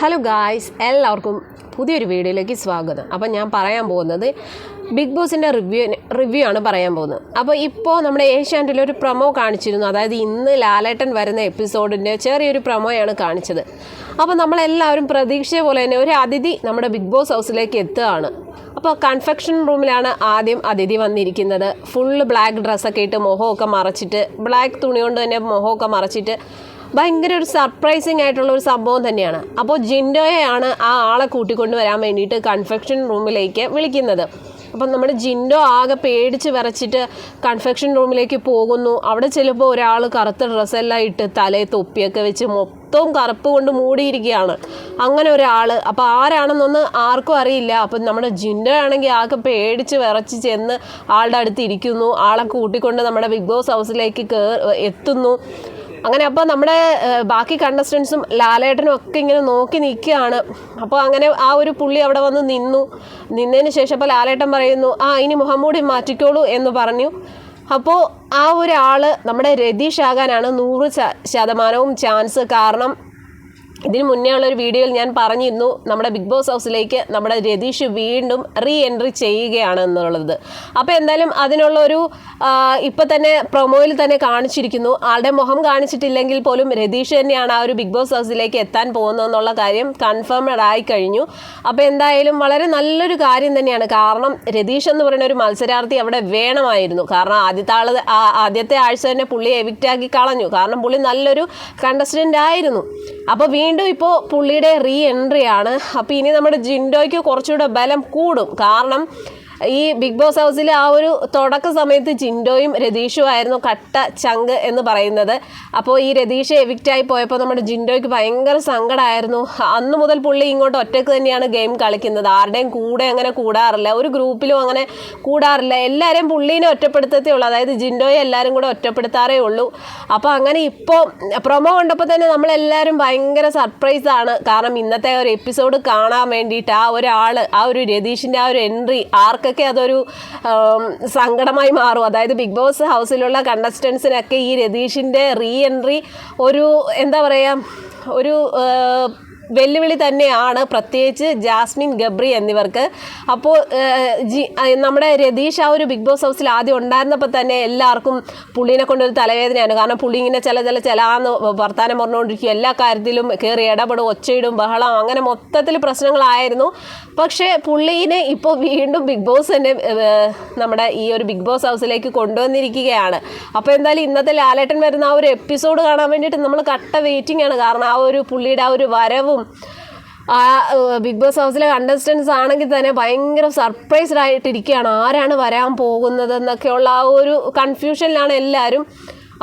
Hello guys എല്ലാവർക്കും പുതിയൊരു വീഡിയോയിലേക്ക് സ്വാഗതം. അപ്പോൾ ഞാൻ പറയാൻ പോകുന്നത് ബിഗ് ബോസിന്റെ റിവ്യൂ റിവ്യൂ ആണ് പറയാൻ പോകുന്നത്. അപ്പോൾ ഇപ്പോൾ നമ്മുടെ ഏഷ്യാനെറ്റിൽ ഒരു പ്രൊമോ കാണിച്ചിരുന്നു. അതായത് ഇന്ന് ലാലേട്ടൻ വരുന്ന എപ്പിസോഡിന്റെ ചെറിയൊരു പ്രൊമോയാണ് കാണിച്ചത്. അപ്പോൾ നമ്മളെല്ലാവരും പ്രതീക്ഷ പോലെ തന്നെ ഒരു അതിഥി നമ്മുടെ ബിഗ് ബോസ് ഹൗസിലേക്ക് എത്തുകയാണ്. അപ്പോൾ കൺഫെക്ഷൻ റൂമിലാണ് ആദ്യം അതിഥി വന്നിരിക്കുന്നത്. ഫുള്ള് ബ്ലാക്ക് ഡ്രസ്സൊക്കെ ഇട്ട് മുഖമൊക്കെ മറച്ചിട്ട് ബ്ലാക്ക് തുണി കൊണ്ട് തന്നെ മുഖമൊക്കെ മറച്ചിട്ട് ഭയങ്കര ഒരു സർപ്രൈസിങ് ആയിട്ടുള്ള ഒരു സംഭവം തന്നെയാണ്. അപ്പോൾ ജിൻഡോയെയാണ് ആ ആളെ കൂട്ടിക്കൊണ്ട് വരാൻ വേണ്ടിയിട്ട് കൺഫെക്ഷൻ റൂമിലേക്ക് വിളിക്കുന്നത്. അപ്പം നമ്മുടെ ജിൻഡോ ആകെ പേടിച്ച് വിറച്ചിട്ട് കൺഫെക്ഷൻ റൂമിലേക്ക് പോകുന്നു. അവിടെ ചിലപ്പോൾ ഒരാൾ കറുത്ത ഡ്രസ്സെല്ലാം ഇട്ട് തലയിൽ തൊപ്പിയൊക്കെ വെച്ച് മൊത്തവും കറുപ്പ് കൊണ്ട് മൂടിയിരിക്കുകയാണ്. അങ്ങനെ ഒരാൾ അപ്പോൾ ആരാണെന്നൊന്ന് ആർക്കും അറിയില്ല. അപ്പം നമ്മുടെ ജിൻഡോ ആണെങ്കിൽ ആകെ പേടിച്ച് വിറച്ച് ചെന്ന് ആളുടെ അടുത്ത് ഇരിക്കുന്നു. ആളെ കൂട്ടിക്കൊണ്ട് നമ്മുടെ ബിഗ് ബോസ് ഹൗസിലേക്ക് കയറി എത്തുന്നു. അങ്ങനെ അപ്പോൾ നമ്മുടെ ബാക്കി കണ്ടസ്റ്റൻസും ലാലേട്ടനും ഒക്കെ ഇങ്ങനെ നോക്കി നിൽക്കുകയാണ്. അപ്പോൾ അങ്ങനെ ആ ഒരു പുള്ളി അവിടെ വന്ന് നിന്നു. നിന്നതിന് ശേഷം അപ്പോൾ ലാലേട്ടൻ പറയുന്നു ആ ഇനി മുഹമ്മൂടി മാറ്റിക്കോളൂ എന്ന് പറഞ്ഞു. അപ്പോൾ ആ ഒരാൾ നമ്മുടെ രതീഷ് ആകാനാണ് നൂറ് ശതമാനവും ചാൻസ് കാരണം ഇതിന് മുന്നേ ഉള്ള ഒരു വീഡിയോയിൽ ഞാൻ പറഞ്ഞിരുന്നു നമ്മുടെ ബിഗ് ബോസ് ഹൗസിലേക്ക് നമ്മുടെ രതീഷ് വീണ്ടും റീ എൻട്രി ചെയ്യുകയാണ് എന്നുള്ളത്. അപ്പോൾ എന്തായാലും അതിനുള്ള ഒരു ഇപ്പം തന്നെ പ്രൊമോയിൽ തന്നെ കാണിച്ചിരിക്കുന്നു. ആളുടെ മുഖം കാണിച്ചിട്ടില്ലെങ്കിൽ പോലും രതീഷ് തന്നെയാണ് ആ ഒരു ബിഗ് ബോസ് ഹൗസിലേക്ക് എത്താൻ പോകുന്നതെന്നുള്ള കാര്യം കൺഫേംഡ് ആയി കഴിഞ്ഞു. അപ്പോൾ എന്തായാലും വളരെ നല്ലൊരു കാര്യം തന്നെയാണ്. കാരണം രതീഷ് എന്ന് പറയുന്ന ഒരു മത്സരാർത്ഥി അവിടെ വേണമായിരുന്നു. കാരണം ആദ്യത്തെ ആൾ ആദ്യത്തെ ആഴ്ച തന്നെ പുള്ളിയെ എവിക്റ്റാക്കി കളഞ്ഞു. കാരണം പുള്ളി നല്ലൊരു കണ്ടസ്റ്റന്റ് ആയിരുന്നു. അപ്പോൾ വീണ്ടും ഇപ്പോൾ പുള്ളിയുടെ റീ എൻട്രി ആണ്. അപ്പോൾ ഇനി നമ്മുടെ ജിൻഡോയ്ക്ക് കുറച്ചുകൂടെ ബലം കൂടും. കാരണം ഈ ബിഗ് ബോസ് ഹൗസിലെ ആ ഒരു തുടക്ക സമയത്ത് ജിൻഡോയും രതീഷും ആയിരുന്നു കട്ട ചങ്ക് എന്ന് പറയുന്നത്. അപ്പോൾ ഈ രതീഷ് എവിക്റ്റായി പോയപ്പോൾ നമ്മുടെ ജിൻഡോയ്ക്ക് ഭയങ്കര സങ്കടമായിരുന്നു അന്ന് മുതൽ പുള്ളി ഇങ്ങോട്ട് ഒറ്റയ്ക്ക് തന്നെയാണ് ഗെയിം കളിക്കുന്നത്. ആരുടെയും കൂടെ അങ്ങനെ കൂടാറില്ല. ഒരു ഗ്രൂപ്പിലും അങ്ങനെ കൂടാറില്ല. എല്ലാവരെയും പുള്ളീനെ ഒറ്റപ്പെടുത്തത്തേ ഉള്ളൂ. അതായത് ജിൻഡോയെ എല്ലാവരും കൂടെ ഒറ്റപ്പെടുത്താറേ ഉള്ളൂ. അപ്പോൾ അങ്ങനെ ഇപ്പോൾ പ്രൊമോ കണ്ടപ്പോൾ തന്നെ നമ്മളെല്ലാവരും ഭയങ്കര സർപ്രൈസ് ആണ്. കാരണം ഇന്നത്തെ ഒരു എപ്പിസോഡ് കാണാൻ വേണ്ടിയിട്ട് ആ ഒരാൾ ആ ഒരു രതീഷിന്റെ ആ ഒരു എൻട്രി ആർക്കൊക്കെ അതൊരു സങ്കടമായി മാറും. അതായത് ബിഗ് ബോസ് ഹൗസിലുള്ള കണ്ടസ്റ്റൻസിനൊക്കെ ഈ രതീഷിന്റെ റീ എൻട്രി ഒരു എന്താ പറയുക ഒരു വെല്ലുവിളി തന്നെയാണ്. പ്രത്യേകിച്ച് ജാസ്മിൻ ഗബ്രി എന്നിവർക്ക്. അപ്പോൾ ജി നമ്മുടെ രതീഷ് ആ ഒരു ബിഗ് ബോസ് ഹൗസിൽ ആദ്യം ഉണ്ടായിരുന്നപ്പോൾ തന്നെ എല്ലാവർക്കും പുള്ളിനെ കൊണ്ടൊരു തലവേദനയാണ്. കാരണം പുള്ളി ഇങ്ങനെ ചില ചില ചിലാന്ന് വർത്താനം പറഞ്ഞുകൊണ്ടിരിക്കും. എല്ലാ കാര്യത്തിലും കയറി ഇടപെടും ഒച്ചയിടും ബഹളം അങ്ങനെ മൊത്തത്തിൽ പ്രശ്നങ്ങളായിരുന്നു. പക്ഷേ പുള്ളീനെ ഇപ്പോൾ വീണ്ടും ബിഗ് ബോസ് തന്നെ നമ്മുടെ ഈ ഒരു ബിഗ് ബോസ് ഹൗസിലേക്ക് കൊണ്ടുവന്നിരിക്കുകയാണ്. അപ്പോൾ എന്തായാലും ഇന്നത്തെ ലാലേട്ടൻ വരുന്ന ആ ഒരു എപ്പിസോഡ് കാണാൻ വേണ്ടിയിട്ട് നമ്മൾ കട്ട വെയിറ്റിംഗ് ആണ്. കാരണം ആ ഒരു പുള്ളിയുടെ ആ ഒരു വരവും ആ ബിഗ് ബോസ് ഹൗസിലെ കണ്ടസ്റ്റൻസ് ആണെങ്കിൽ തന്നെ ഭയങ്കര സർപ്രൈസ്ഡ് ആയിട്ടിരിക്കുകയാണ്. ആരാണ് വരാൻ പോകുന്നത് എന്നൊക്കെയുള്ള ആ ഒരു കൺഫ്യൂഷനിലാണ് എല്ലാവരും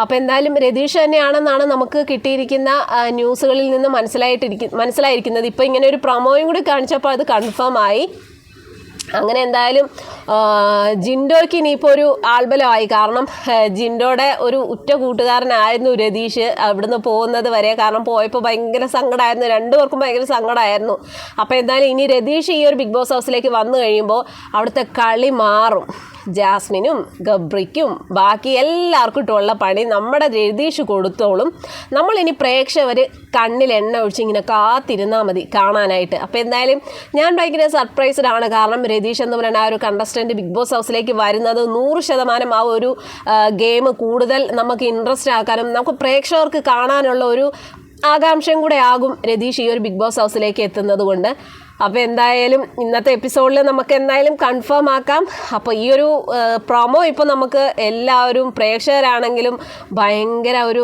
അപ്പോൾ എന്തായാലും രതീഷ് തന്നെയാണെന്നാണ് നമുക്ക് കിട്ടിയിരിക്കുന്ന ന്യൂസുകളിൽ നിന്ന് മനസ്സിലായിട്ടിരിക്കും മനസ്സിലായിരിക്കുന്നത്. ഇപ്പോൾ ഇങ്ങനെ ഒരു പ്രൊമോയും കൂടി കാണിച്ചപ്പോൾ അത് കൺഫേം ആയി. അങ്ങനെ എന്തായാലും ജിൻഡോയ്ക്ക് ഇനിയിപ്പോൾ ഒരു ആൽബലമായി കാരണം ജിൻഡോയുടെ ഒരു ഉറ്റ കൂട്ടുകാരനായിരുന്നു രതീഷ് അവിടുന്ന് പോകുന്നത് വരെ. കാരണം പോയപ്പോൾ ഭയങ്കര സങ്കടമായിരുന്നു രണ്ടുപേർക്കും ഭയങ്കര സങ്കടമായിരുന്നു അപ്പോൾ എന്തായാലും ഇനി രതീഷ് ഈ ഒരു ബിഗ് ബോസ് ഹൗസിലേക്ക് വന്നു കഴിയുമ്പോൾ അവിടുത്തെ കളി മാറും. ജാസ്മിനും ഗബ്രിക്കും ബാക്കി എല്ലാവർക്കും ഇട്ടുള്ള പണി നമ്മുടെ രതീഷ് കൊടുത്തോളും. നമ്മളിനി പ്രേക്ഷകർ കണ്ണിൽ എണ്ണ ഒഴിച്ച് ഇങ്ങനെ കാത്തിരുന്നാൽ മതി കാണാനായിട്ട്. അപ്പോൾ എന്തായാലും ഞാൻ ഭയങ്കര സർപ്രൈസ്ഡ് ആണ്. കാരണം രതീഷ് എന്ന് പറയുന്ന ആ ഒരു കണ്ടസ്റ്റന്റ് ബിഗ് ബോസ് ഹൗസിലേക്ക് വരുന്നത് നൂറ് ശതമാനം ആ ഒരു ഗെയിം കൂടുതൽ നമുക്ക് ഇൻട്രസ്റ്റ് ആക്കാനും നമുക്ക് പ്രേക്ഷകർക്ക് കാണാനുള്ള ഒരു ആകാംക്ഷയും കൂടെ ആകും രതീഷ് ഈ ഒരു ബിഗ് ബോസ് ഹൗസിലേക്ക് എത്തുന്നത് കൊണ്ട്. അപ്പോൾ എന്തായാലും ഇന്നത്തെ എപ്പിസോഡിൽ നമുക്ക് എന്തായാലും കൺഫേം ആക്കാം. അപ്പോൾ ഈ ഒരു പ്രൊമോ ഇപ്പോൾ നമുക്ക് എല്ലാവരും പ്രേക്ഷകരാണെങ്കിലും ഭയങ്കര ഒരു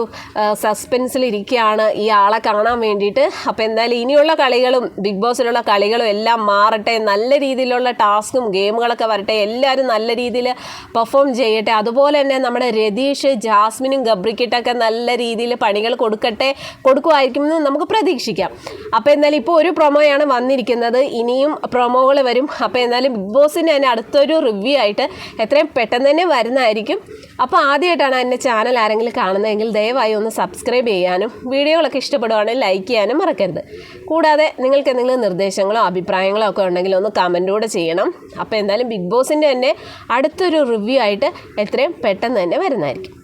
സസ്പെൻസിൽ ഇരിക്കുകയാണ് ഈ ആളെ കാണാൻ വേണ്ടിയിട്ട്. അപ്പോൾ എന്തായാലും ഇനിയുള്ള കളികളും ബിഗ് ബോസിലുള്ള കളികളും എല്ലാം മാറട്ടെ. നല്ല രീതിയിലുള്ള ടാസ്കും ഗെയിമുകളൊക്കെ വരട്ടെ. എല്ലാവരും നല്ല രീതിയിൽ പെർഫോം ചെയ്യട്ടെ. അതുപോലെ തന്നെ നമ്മുടെ രതീഷ് ജാസ്മിനും ഗബ്രിക്കിട്ടൊക്കെ നല്ല രീതിയിൽ പണികൾ കൊടുക്കട്ടെ. കൊടുക്കുമായിരിക്കുമെന്ന് നമുക്ക് പ്രതീക്ഷിക്കാം. അപ്പോൾ എന്തായാലും ഇപ്പോൾ ഒരു പ്രൊമോയാണ് വന്നിരിക്കുന്നത്. ഇനിയും പ്രൊമോകൾ വരും. അപ്പോൾ എന്തായാലും ബിഗ് ബോസിന്റെ തന്നെ അടുത്തൊരു റിവ്യൂ ആയിട്ട് എത്രയും പെട്ടെന്ന് തന്നെ വരുന്നതായിരിക്കും. അപ്പോൾ ആദ്യമായിട്ടാണ് എന്റെ ചാനൽ ആരെങ്കിലും കാണുന്നതെങ്കിൽ ദയവായി ഒന്ന് സബ്സ്ക്രൈബ് ചെയ്യാനും വീഡിയോകളൊക്കെ ഇഷ്ടപ്പെടുവാണെങ്കിൽ ലൈക്ക് ചെയ്യാനും മറക്കരുത്. കൂടാതെ നിങ്ങൾക്ക് എന്തെങ്കിലും നിർദ്ദേശങ്ങളോ അഭിപ്രായങ്ങളോ ഒക്കെ ഉണ്ടെങ്കിൽ ഒന്ന് കമന്റൂടെ ചെയ്യണം. അപ്പോൾ എന്തായാലും ബിഗ് ബോസിന്റെ തന്നെ അടുത്തൊരു റിവ്യൂ ആയിട്ട് എത്രയും പെട്ടെന്ന് തന്നെ വരുന്നതായിരിക്കും.